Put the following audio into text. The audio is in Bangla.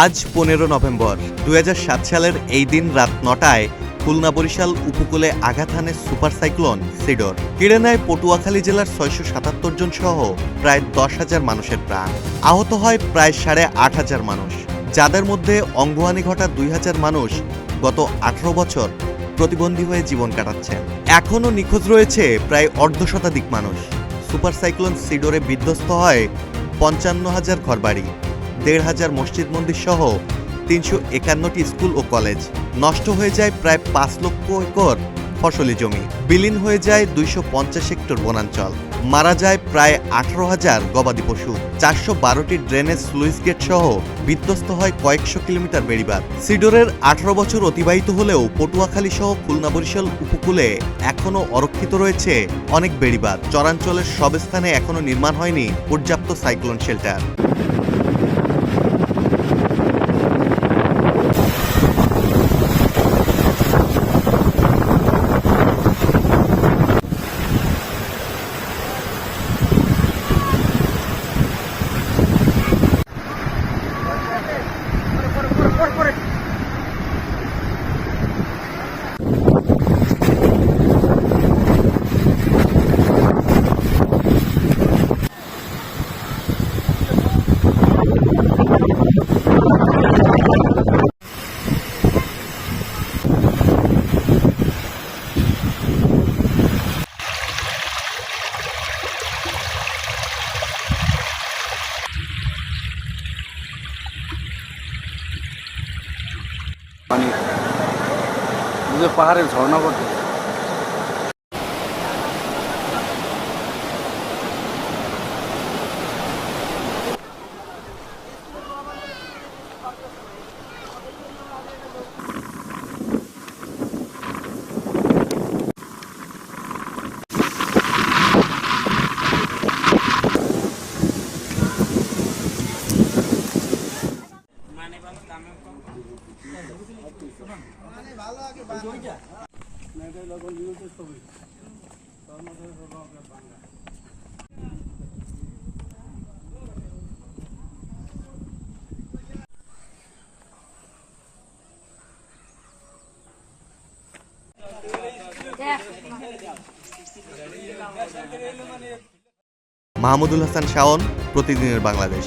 আজ পনেরো নভেম্বর দু হাজার সাত সালের এই দিন রাত নটায় খুলনা বরিশাল উপকূলে আঘাত হানে সুপার সাইক্লোন, সিডর। কেড়ে নেয় পটুয়াখালী জেলার ছয়শো সাতাত্তর জন সহ প্রায় দশ হাজার মানুষের প্রাণ। আহত হয় প্রায় সাড়ে আট হাজার মানুষ। যাদের মধ্যে অঙ্গহানি ঘটা দুই হাজার মানুষ গত আঠারো বছর প্রতিবন্ধী হয়ে জীবন কাটাচ্ছেন। এখনও নিখোঁজ রয়েছে প্রায় অর্ধ শতাধিক মানুষ। সুপার সাইক্লোন, সিডোরে বিধ্বস্ত হয় পঞ্চান্ন হাজার ঘরবাড়ি। দেড় হাজার মসজিদ মন্দির সহ তিনশো একান্নটি স্কুল ও কলেজ। নষ্ট হয়ে যায় প্রায় পাঁচ লক্ষ একর ফসলি জমি। বিলীন হয়ে যায় দুইশো পঞ্চাশ হেক্টর বনাঞ্চল। মারা যায় প্রায় আঠারো হাজার গবাদি পশু। চারশো বারোটি ড্রেনেজ স্লুইস গেট সহ বিধ্বস্ত হয় কয়েকশো কিলোমিটার বেড়িবাঁধ। সিডোরের আঠারো বছর অতিবাহিত হলেও পটুয়াখালী সহ খুলনা বরিশাল উপকূলে এখনও অরক্ষিত রয়েছে অনেক বেড়িবাঁধ। চরাঞ্চলের সব স্থানে এখনও নির্মাণ হয়নি পর্যাপ্ত সাইক্লোন শেল্টার। अनि जो पाहाडहरू छोड्नको মাহমুদুল হাসান শাওন প্রতিদিনের বাংলাদেশ।